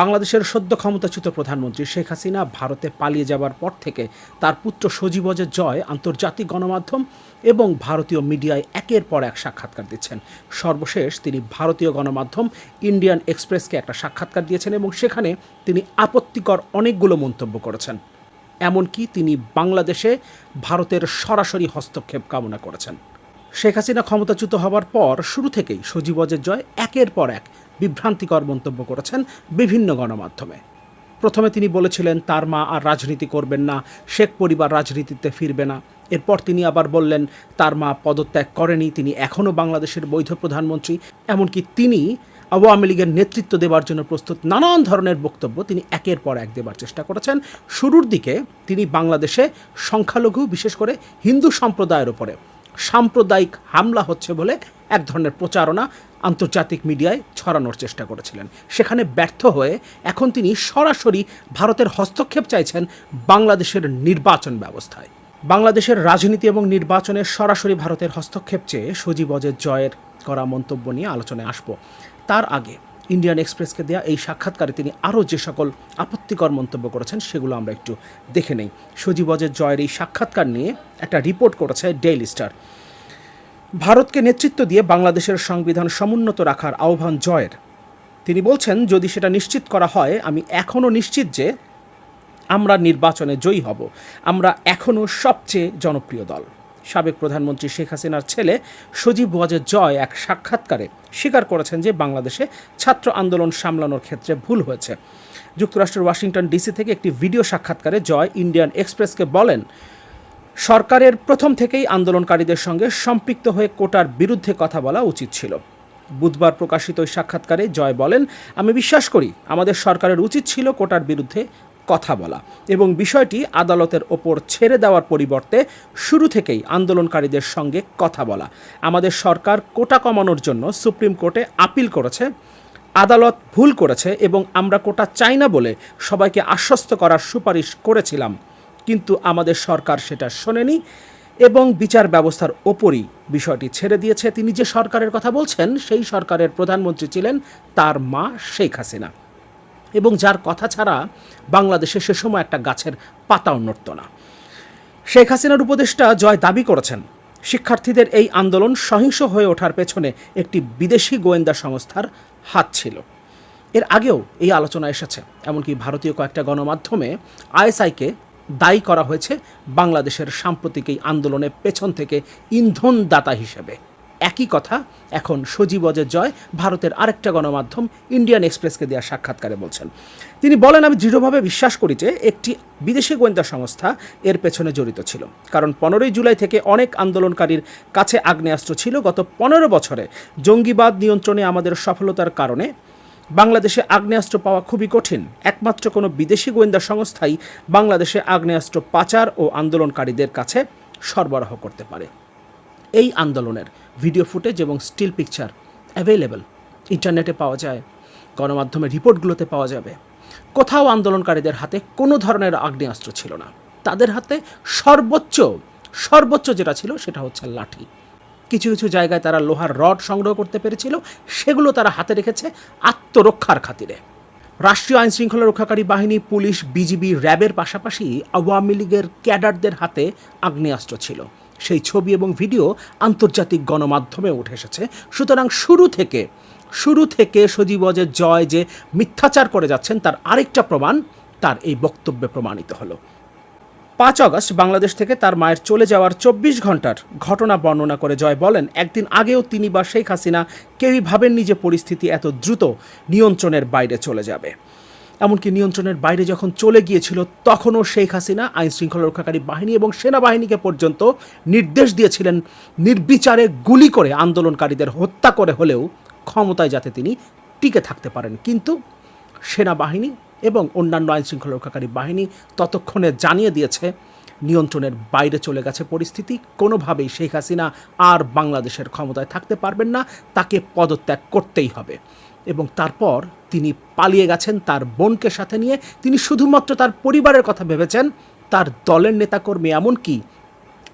বাংলাদেশের সদ্য ক্ষমতাচ্যুত প্রধানমন্ত্রী শেখ হাসিনা ভারতে পালিয়ে যাওয়ার পর থেকে তার পুত্র সজীবজের জয়, আন্তর্জাতিক গণমাধ্যম এবং ভারতীয় মিডিয়ায় একের পর এক সাক্ষাৎকার দিচ্ছেন। সর্বশেষ তিনি ভারতীয় গণমাধ্যম ইন্ডিয়ান এক্সপ্রেসকে একটা সাক্ষাৎকার দিয়েছেন এবং সেখানে তিনি আপত্তিকর অনেকগুলো মন্তব্য করেছেন। এমনকি তিনি বাংলাদেশে ভারতের সরাসরি হস্তক্ষেপ কামনা করেছেন। শেখ হাসিনা ক্ষমতাচ্যুত হওয়ার পর শুরু থেকেই সজীবজের জয় একের পর এক বিভ্রান্তিকর মন্তব্য করেছেন বিভিন্ন গণমাধ্যমে। প্রথমে তিনি বলেছিলেন, তার মা আর রাজনীতি করবেন না, শেখ পরিবার রাজনীতিতে ফিরবে না। এরপর তিনি আবার বললেন, তার মা পদত্যাগ করেনি, তিনি এখনও বাংলাদেশের বৈধ প্রধানমন্ত্রী। এমনকি তিনি আওয়ামী লীগের নেতৃত্ব দেওয়ার জন্য প্রস্তুত নানান ধরনের বক্তব্য তিনি একের পর এক দেবার চেষ্টা করেছেন। শুরুর দিকে তিনি বাংলাদেশে সংখ্যালঘু, বিশেষ করে হিন্দু সম্প্রদায়ের উপরে সাম্প্রদায়িক হামলা হচ্ছে বলে এক ধরনের প্রচারণা আন্তর্জাতিক মিডিয়ায় ছড়ানোর চেষ্টা করেছিলেন। সেখানে ব্যর্থ হয়ে এখন তিনি সরাসরি ভারতের হস্তক্ষেপ চাইছেন বাংলাদেশের নির্বাচন ব্যবস্থায়। বাংলাদেশের রাজনীতি এবং নির্বাচনে সরাসরি ভারতের হস্তক্ষেপ চেয়ে সজীব অজের জয়ের করা মন্তব্য নিয়ে আলোচনায় আসব। তার আগে ইন্ডিয়ান এক্সপ্রেসকে দেয়া এই সাক্ষাৎকারে তিনি আরও যে সকল আপত্তিকর মন্তব্য করেছেন, সেগুলো আমরা একটু দেখে নেই। সজীব অজের জয়ের এই সাক্ষাৎকার নিয়ে একটা রিপোর্ট করেছে ডেইলি স্টার। ভারতকে নেতৃত্ব দিয়ে বাংলাদেশের সংবিধান সমুন্নত রাখার আহ্বান জয়ের। তিনি বলছেন, যদি সেটা নিশ্চিত করা হয়, আমি এখনও নিশ্চিত যে আমরা নির্বাচনে জয়ী হব। আমরা এখনও সবচেয়ে জনপ্রিয় দল। সাবেক প্রধানমন্ত্রী শেখ হাসিনার ছেলে সজীব ওয়াজের জয় এক সাক্ষাৎকারে স্বীকার করেছেন যে বাংলাদেশে ছাত্র আন্দোলন সামলানোর ক্ষেত্রে ভুল হয়েছে। যুক্তরাষ্ট্রের ওয়াশিংটন ডিসি থেকে একটি ভিডিও সাক্ষাৎকারে জয় ইন্ডিয়ান এক্সপ্রেসকে বলেন, সরকারের প্রথম থেকেই আন্দোলনকারীদের সঙ্গে সম্পৃক্ত হয়ে কোটার বিরুদ্ধে কথা বলা উচিত ছিল। বুধবার প্রকাশিত ওই সাক্ষাৎকারে জয় বলেন, আমি বিশ্বাস করি, আমাদের সরকারের উচিত ছিল কোটার বিরুদ্ধে কথা বলা এবং বিষয়টি আদালতের ওপর ছেড়ে দেওয়ার পরিবর্তে শুরু থেকেই আন্দোলনকারীদের সঙ্গে কথা বলা। আমাদের সরকার কোটা কমানোর জন্য সুপ্রিম কোর্টে আপিল করেছে, আদালত ভুল করেছে এবং আমরা কোটা চাই না বলে সবাইকে আশ্বস্ত করার সুপারিশ করেছিলাম। কিন্তু আমাদের সরকার সেটা শোনেনি এবং বিচার ব্যবস্থার ওপরই বিষয়টি ছেড়ে দিয়েছে। তিনি যে সরকারের কথা বলছেন, সেই সরকারের প্রধানমন্ত্রী ছিলেন তার মা শেখ হাসিনা। এবং যার কথা ছাড়া বাংলাদেশে সে সময় একটা গাছের পাতাও নড়ত না। শেখ হাসিনার উপদেষ্টা জয় দাবি করেছেন, শিক্ষার্থীদের এই আন্দোলন সহিংস হয়ে ওঠার পেছনে একটি বিদেশি গোয়েন্দা সংস্থার হাত ছিল। এর আগেও এই আলোচনা এসেছে, এমনকি ভারতীয় কয়েকটা গণমাধ্যমে আইএসআইকে দায়ী করা হয়েছে বাংলাদেশের সাম্প্রতিক এই আন্দোলনের পেছন থেকে ইন্ধনদাতা হিসেবে। একই কথা। এখন সজীব সজীবজের জয় ভারতের আরেকটা গণমাধ্যম, ইন্ডিয়ান এক্সপ্রেসকে দেওয়া সাক্ষাৎকারে বলছেন। তিনি বলেন, আমি দৃঢ়ভাবে বিশ্বাস করি যে একটি বিদেশি গোয়েন্দা সংস্থা এর পেছনে জড়িত ছিল। কারণ পনেরোই জুলাই থেকে অনেক আন্দোলনকারীর কাছে আগ্নেয়াস্ত্র ছিল। গত পনেরো বছরে জঙ্গিবাদ নিয়ন্ত্রণে আমাদের সফলতার কারণে বাংলাদেশে আগ্নেয়াস্ত্র পাওয়া খুবই কঠিন। একমাত্র কোনো বিদেশি গোয়েন্দা সংস্থাই বাংলাদেশে আগ্নেয়াস্ত্র পাচার ও আন্দোলনকারীদের কাছে সরবরাহ করতে পারে। এই আন্দোলনের ভিডিও ফুটেজ এবং স্টিল পিকচার অ্যাভেলেবল ইন্টারনেটে পাওয়া যায়, গণমাধ্যমের রিপোর্টগুলোতে পাওয়া যাবে। কোথাও আন্দোলনকারীদের হাতে কোনো ধরনের আগ্নেয়াস্ত্র ছিল না। তাদের হাতে সর্বোচ্চ সর্বোচ্চ যেটা ছিল সেটা হচ্ছে লাঠি। কিছু কিছু জায়গায় তারা লোহার রড সংগ্রহ করতে পেরেছিল, সেগুলো তারা হাতে রেখেছে আত্মরক্ষার খাতিরে। রাষ্ট্রীয় আইন শৃঙ্খলা রক্ষাকারী বাহিনী, পুলিশ, বিজিবি, র্যাবের পাশাপাশি আওয়ামী লীগের ক্যাডারদের হাতে আগ্নেয়াস্ত্র ছিল। সেই ছবি এবং ভিডিও আন্তর্জাতিক গণমাধ্যমে উঠে এসেছে। সুতরাং শুরু থেকে শুরু থেকে সজীবজের জয় যে মিথ্যাচার করে যাচ্ছেন, তার আরেকটা প্রমাণ, তার এই বক্তব্যে প্রমাণিত হলো। পাঁচ আগস্ট বাংলাদেশ থেকে তার মায়ের চলে যাওয়ার চব্বিশ ঘণ্টার ঘটনা বর্ণনা করে জয় বলেন, একদিন আগেও তিনি বা শেখ হাসিনা কেউই ভাবেননি যে পরিস্থিতি এত দ্রুত নিয়ন্ত্রণের বাইরে চলে যাবে। এমনকি নিয়ন্ত্রণের বাইরে যখন চলে গিয়েছিল, তখনও শেখ হাসিনা আইন শৃঙ্খলা রক্ষাকারী বাহিনী এবং সেনাবাহিনীকে পর্যন্ত নির্দেশ দিয়েছিলেন নির্বিচারে গুলি করে আন্দোলনকারীদের হত্যা করে হলেও ক্ষমতায় যাতে তিনি টিকে থাকতে পারেন। কিন্তু সেনাবাহিনী এবং অন্যান্য আইন শৃঙ্খলা রক্ষাকারী বাহিনী ততক্ষণে জানিয়ে দিয়েছে, নিয়ন্ত্রণের বাইরে চলে গেছে পরিস্থিতি। কোনোভাবেই শেখ হাসিনা আর বাংলাদেশের ক্ষমতায় থাকতে পারবেন না, তাকে পদত্যাগ করতেই হবে। এবং তারপর তিনি পালিয়ে গেছেন তার বোনকে সাথে নিয়ে। তিনি শুধুমাত্র তার পরিবারের কথা ভেবেছেন, তার দলের নেতাকর্মী এমনকি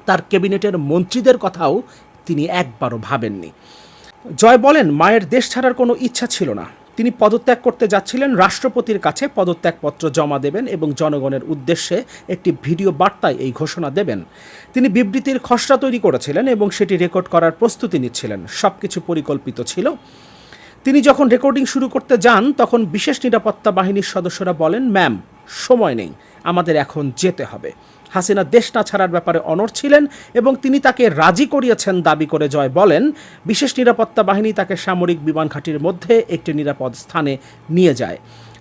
তার ক্যাবিনেটের মন্ত্রীদের কথাও তিনি একবারও ভাবেননি। জয় বলেন, মায়ের দেশ ছাড়ার কোনো ইচ্ছা ছিল না। তিনি পদত্যাগ করতে যাচ্ছিলেন, রাষ্ট্রপতির কাছে পদত্যাগপত্র জমা দেবেন এবং জনগণের উদ্দেশ্যে একটি ভিডিও বার্তায় এই ঘোষণা দেবেন। তিনি বিবৃতির খসড়া তৈরি করেছিলেন এবং সেটি রেকর্ড করার প্রস্তুতি নিচ্ছিলেন। সব কিছু পরিকল্পিত ছিল। তিনি যখন রেকর্ডিং শুরু করতে যান, তখন বিশেষ নিরাপত্তা বাহিনীর সদস্যরা বলেন, ম্যাম, সময় নেই, আমাদের এখন যেতে হবে। হাসিনা দেশ না ছাড়ার ব্যাপারে অনড় ছিলেন এবং তিনি তাকে রাজি করিয়েছেন দাবি করে জয় বলেন, বিশেষ নিরাপত্তা বাহিনী তাকে সামরিক বিমান ঘাঁটির মধ্যে একটি নিরাপদ স্থানে নিয়ে যায়।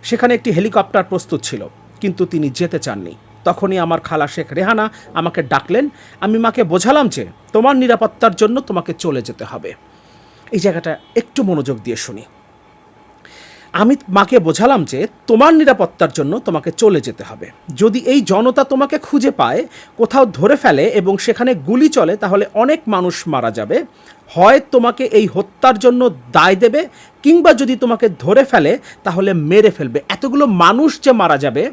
সেখানে একটি হেলিকপ্টার প্রস্তুত ছিল, কিন্তু তিনি যেতে চাননি। তখনই আমার খালা শেখ রেহানা আমাকে ডাকলেন, আমি মাকে বোঝালাম যে তোমার নিরাপত্তার জন্য তোমাকে চলে যেতে হবে। এই জায়গাটা একটু মনোযোগ দিয়ে শুনি। আমি মাকে বোঝালাম যে তোমার নিরাপত্তার জন্য তোমাকে চলে যেতে হবে। যদি এই জনতা তোমাকে খুঁজে পায়, কোথাও ধরে ফেলে এবং সেখানে গুলি চলে, তাহলে অনেক মানুষ মারা যাবে। হয় তোমাকে এই হত্যার জন্য দায় দেবে, কিংবা যদি তোমাকে ধরে ফেলে, তাহলে মেরে ফেলবে। এতগুলো মানুষ যে মারা যাবে,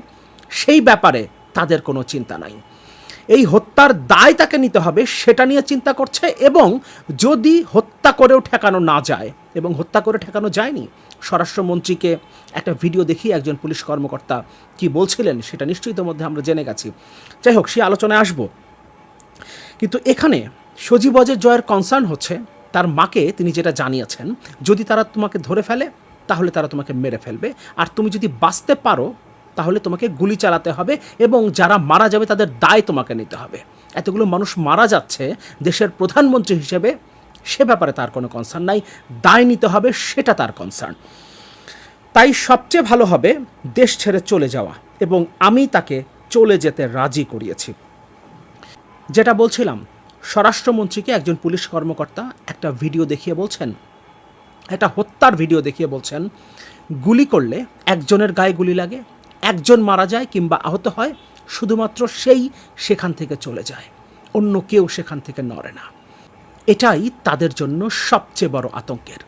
সেই ব্যাপারে তাদের কোনো চিন্তা নাই। এই হত্যার দায় তাকে নিতে হবে, সেটা নিয়ে চিন্তা করছে এবং যদি হত্যা করেও ঠেকানো না যায়, এবং হত্যা করে ঠেকানো যায়নি, স্বরাষ্ট্রমন্ত্রীকে একটা ভিডিও দেখিয়ে একজন পুলিশ কর্মকর্তা কি বলছিলেন, সেটা নিশ্চয়ই মধ্যে আমরা জেনে গেছি। যাই হোক সেই আলোচনায় আসব। কিন্তু এখানে সজীবজের জয়ের কনসার্ন হচ্ছে, তার মাকে তিনি যেটা জানিয়েছেন, যদি তারা তোমাকে ধরে ফেলে, তাহলে তারা তোমাকে মেরে ফেলবে। আর তুমি যদি বাঁচতে পারো তাহলে তোমাকে গুলি চালাতে হবে এবং যারা মারা যাবে তাদের দায় তোমাকে নিতে হবে। এতগুলো মানুষ মারা যাচ্ছে, দেশের প্রধানমন্ত্রী হিসেবে সে ব্যাপারে তার কোনো কনসার্ন নাই, দায় নিতে হবে সেটা তার কনসার্ন তাই সবচেয়ে ভালো হবে দেশ ছেড়ে চলে যাওয়া এবং আমি তাকে চলে যেতে রাজি করিয়েছি। যেটা বলছিলাম, স্বরাষ্ট্রমন্ত্রীকে একজন পুলিশ কর্মকর্তা একটা ভিডিও দেখিয়ে বলছেন, একটা হত্যার ভিডিও দেখিয়ে বলছেন, গুলি করলে একজনের গায়ে গুলি লাগে একজন মারা যায় কিংবা আহত হয়, শুধুমাত্র সেই সেখান থেকে চলে যায়। অন্য কেউ সেখান থেকে নড়ে না। এটাই তাদের জন্য সবচেয়ে বড় আতঙ্কের।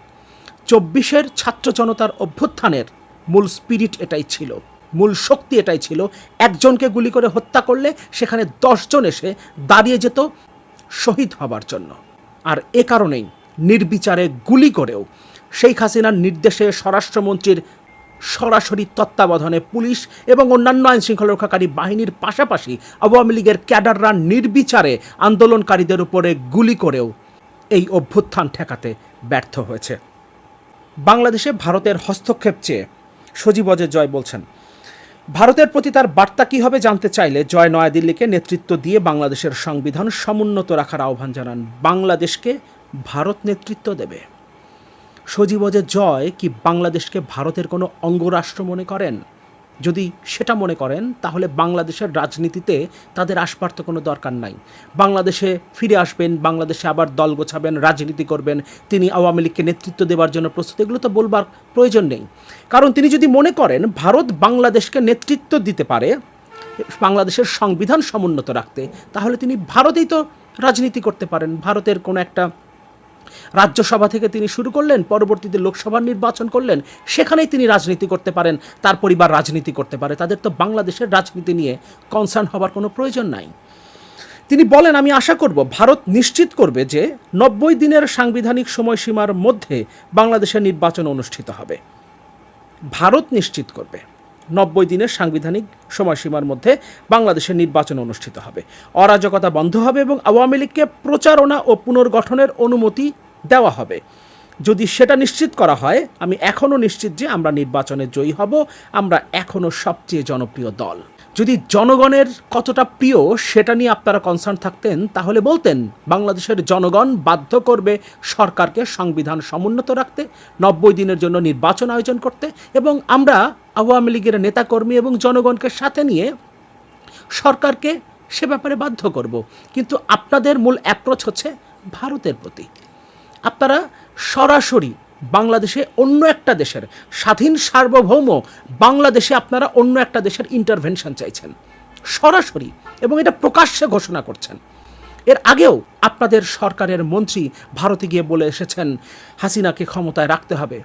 চব্বিশের ছাত্র জনতার অভ্যুত্থানের মূল স্পিরিট এটাই ছিল। মূল শক্তি এটাই ছিল, একজনকে গুলি করে হত্যা করলে সেখানে দশজন এসে দাঁড়িয়ে যেত শহীদ হবার জন্য। আর এ কারণেই নির্বিচারে গুলি করেও শেখ হাসিনার নির্দেশে স্বরাষ্ট্রমন্ত্রীর সরাসরি তত্ত্বাবধানে পুলিশ এবং অন্যান্য আইন শৃঙ্খলা রক্ষাকারী বাহিনীর পাশাপাশি আওয়ামী লীগের ক্যাডাররা নির্বিচারে আন্দোলনকারীদের উপরে গুলি করেও এই অভ্যুত্থান ঠেকাতে ব্যর্থ হয়েছে। বাংলাদেশে ভারতের হস্তক্ষেপ চেয়ে সজীব অজয় জয় বলছেন, ভারতের প্রতি তার বার্তা কী হবে জানতে চাইলে জয় নয়াদিল্লিকে নেতৃত্ব দিয়ে বাংলাদেশের সংবিধান সমুন্নত রাখার আহ্বান জানান। বাংলাদেশকে ভারত নেতৃত্ব দেবে। সজীবজের জয় কি বাংলাদেশকে ভারতের কোনো অঙ্গরাষ্ট্র মনে করেন? যদি সেটা মনে করেন, তাহলে বাংলাদেশের রাজনীতিতে তাদের আসবার তো কোনো দরকার নাই। বাংলাদেশে ফিরে আসবেন, বাংলাদেশে আবার দল গোছাবেন, রাজনীতি করবেন, তিনি আওয়ামী লীগকে নেতৃত্ব দেওয়ার জন্য প্রস্তুত, এগুলো তো বলবার প্রয়োজন নেই। কারণ তিনি যদি মনে করেন, ভারত বাংলাদেশকে নেতৃত্ব দিতে পারে, বাংলাদেশের সংবিধান সমুন্নত রাখতে, তাহলে তিনি ভারতেই তো রাজনীতি করতে পারেন। ভারতের কোনো একটা রাজ্যসভা থেকে তিনি শুরু করলেন, পরবর্তীতে লোকসভা নির্বাচন করলেন, সেখানেই তিনি রাজনীতি করতে পারেন, তার পরিবার রাজনীতি করতে পারে। তাদের তো বাংলাদেশের রাজনীতি নিয়ে কনসার্ন হবার কোনো প্রয়োজন নাই। তিনি বলেন, আমি আশা করব, ভারত নিশ্চিত করবে যে নব্বই দিনের সাংবিধানিক সময়সীমার মধ্যে বাংলাদেশের নির্বাচন অনুষ্ঠিত হবে। ভারত নিশ্চিত করবে। নব্বই দিনের সাংবিধানিক সময়সীমার মধ্যে বাংলাদেশের নির্বাচন অনুষ্ঠিত হবে। অরাজকতা বন্ধ হবে এবং আওয়ামী লীগকে প্রচারণা ও পুনর্গঠনের অনুমতি দেওয়া হবে। যদি সেটা নিশ্চিত করা হয়, আমি এখনও নিশ্চিত যে আমরা নির্বাচনে জয়ী হব, আমরা এখনও সবচেয়ে জনপ্রিয় দল। যদি জনগণের কতটা প্রিয় সেটা নিয়ে আপনারা কনসার্ন থাকতেন, তাহলে বলতেন, বাংলাদেশের জনগণ বাধ্য করবে সরকারকে সংবিধান সমুন্নত রাখতে, নব্বই দিনের জন্য নির্বাচন আয়োজন করতে, এবং আমরা আওয়ামী লীগের নেতাকর্মী এবং জনগণকে সাথে নিয়ে সরকারকে সে ব্যাপারে বাধ্য করব। কিন্তু আপনাদের মূল অ্যাপ্রোচ হচ্ছে ভারতের প্রতি। আপনারা সরাসরি বাংলাদেশে অন্য একটা দেশের স্বাধীন সার্বভৌম বাংলাদেশে আপনারা অন্য একটা দেশের ইন্টারভেনশন চাইছেন। সরাসরি এবং এটা প্রকাশ্যে ঘোষণা করছেন। এর আগেও আপনাদের সরকারের মন্ত্রী ভারতে গিয়ে বলে এসেছেন, হাসিনাকে ক্ষমতায় রাখতে হবে।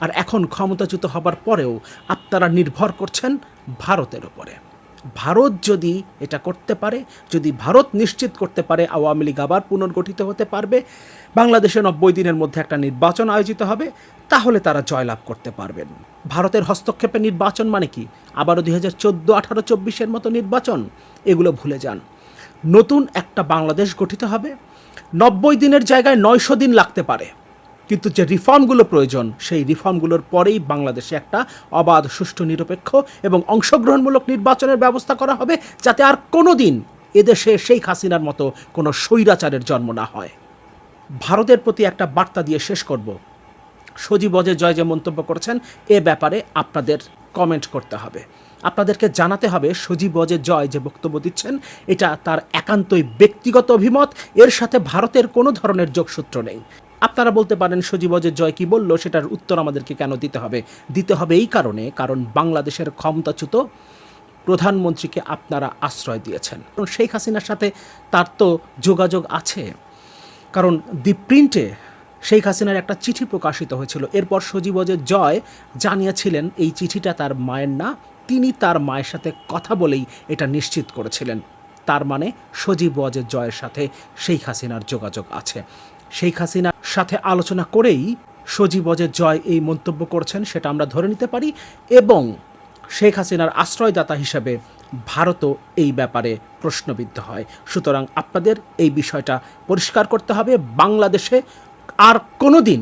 আর এখন ক্ষমতাচ্যুত হবার পরেও আপনারা নির্ভর করছেন ভারতের উপরে। ভারত যদি এটা করতে পারে, যদি ভারত নিশ্চিত করতে পারে, আওয়ামী লীগ আবার পুনর্গঠিত হতে পারবে, বাংলাদেশে নব্বই দিনের মধ্যে একটা নির্বাচন আয়োজিত হবে, তাহলে তারা জয়লাভ করতে পারবেন। ভারতের হস্তক্ষেপে নির্বাচন মানে কি? আবারও দুই হাজার চোদ্দ, আঠারো, চব্বিশের মতো নির্বাচন? এগুলো ভুলে যান। নতুন একটা বাংলাদেশ গঠিত হবে, নব্বই দিনের জায়গায় নয়শো দিন লাগতে পারে। কিন্তু যে রিফর্মগুলো প্রয়োজন, সেই রিফর্মগুলোর পরেই বাংলাদেশে একটা অবাধ, সুষ্ঠু, নিরপেক্ষ এবং অংশগ্রহণমূলক নির্বাচনের ব্যবস্থা করা হবে যাতে আর কোনো দিন এদেশে শেখ হাসিনার মতো কোনো স্বৈরাচারের জন্ম না হয়। ভারতের প্রতি একটা বার্তা দিয়ে শেষ করব। সজীব অজয় জয় যে মন্তব্য করেছেন, এ ব্যাপারে আপনাদের কমেন্ট করতে হবে। আপনাদেরকে জানাতে হবে, সজীব অজয় জয় যে বক্তব্য দিচ্ছেন, এটা তার একান্তই ব্যক্তিগত অভিমত, এর সাথে ভারতের কোনো ধরনের যোগসূত্র নেই। আপনারা বলতে পারেন সজীব জয় কি বলল? সেটার উত্তর আমাদেরকে কেন দিতে হবে? দিতে হবে এই কারণে কারণ বাংলাদেশের ক্ষমতাচ্যুত প্রধানমন্ত্রীকে আপনারা আশ্রয় দিয়েছেন। কারণ শেখ হাসিনার সাথে তার তো যোগাযোগ আছে। কারণ দি প্রিন্টে শেখ হাসিনার একটা চিঠি প্রকাশিত হয়েছিল। এরপর সজীব অজয় জয় জানিয়েছিলেন, এই চিঠিটা তার মায়ের না। তিনি তার মায়ের সাথে কথা বলেই এটা নিশ্চিত করেছিলেন। তার মানে সজীব অজয় জয়ের সাথে শেখ হাসিনার যোগাযোগ আছে। শেখ হাসিনার সাথে আলোচনা করেই সজীব অজয় জয় এই মন্তব্য করছেন, সেটা আমরা ধরে নিতে পারি, এবং শেখ হাসিনার আশ্রয়দাতা হিসেবে ভারতও এই ব্যাপারে প্রশ্নবিদ্ধ হয়। সুতরাং আপনাদের এই বিষয়টা পরিষ্কার করতে হবে, বাংলাদেশে আর কোনো দিন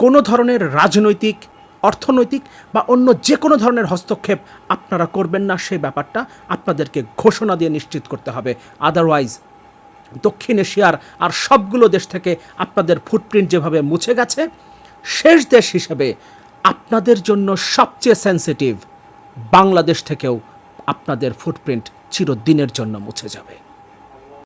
কোনো ধরনের রাজনৈতিক, অর্থনৈতিক বা অন্য যে কোনো ধরনের হস্তক্ষেপ আপনারা করবেন না সেই ব্যাপারটা আপনাদেরকে ঘোষণা দিয়ে নিশ্চিত করতে হবে। আদারওয়াইজ দক্ষিণ এশিয়ার আর সবগুলো দেশ থেকে আপনাদের ফুটপ্রিন্ট যেভাবে মুছে গেছে, শেষ দেশ হিসেবে আপনাদের জন্য সবচেয়ে সেন্সিটিভ বাংলাদেশ থেকেও আপনাদের ফুটপ্রিন্ট চিরদিনের জন্য মুছে যাবে।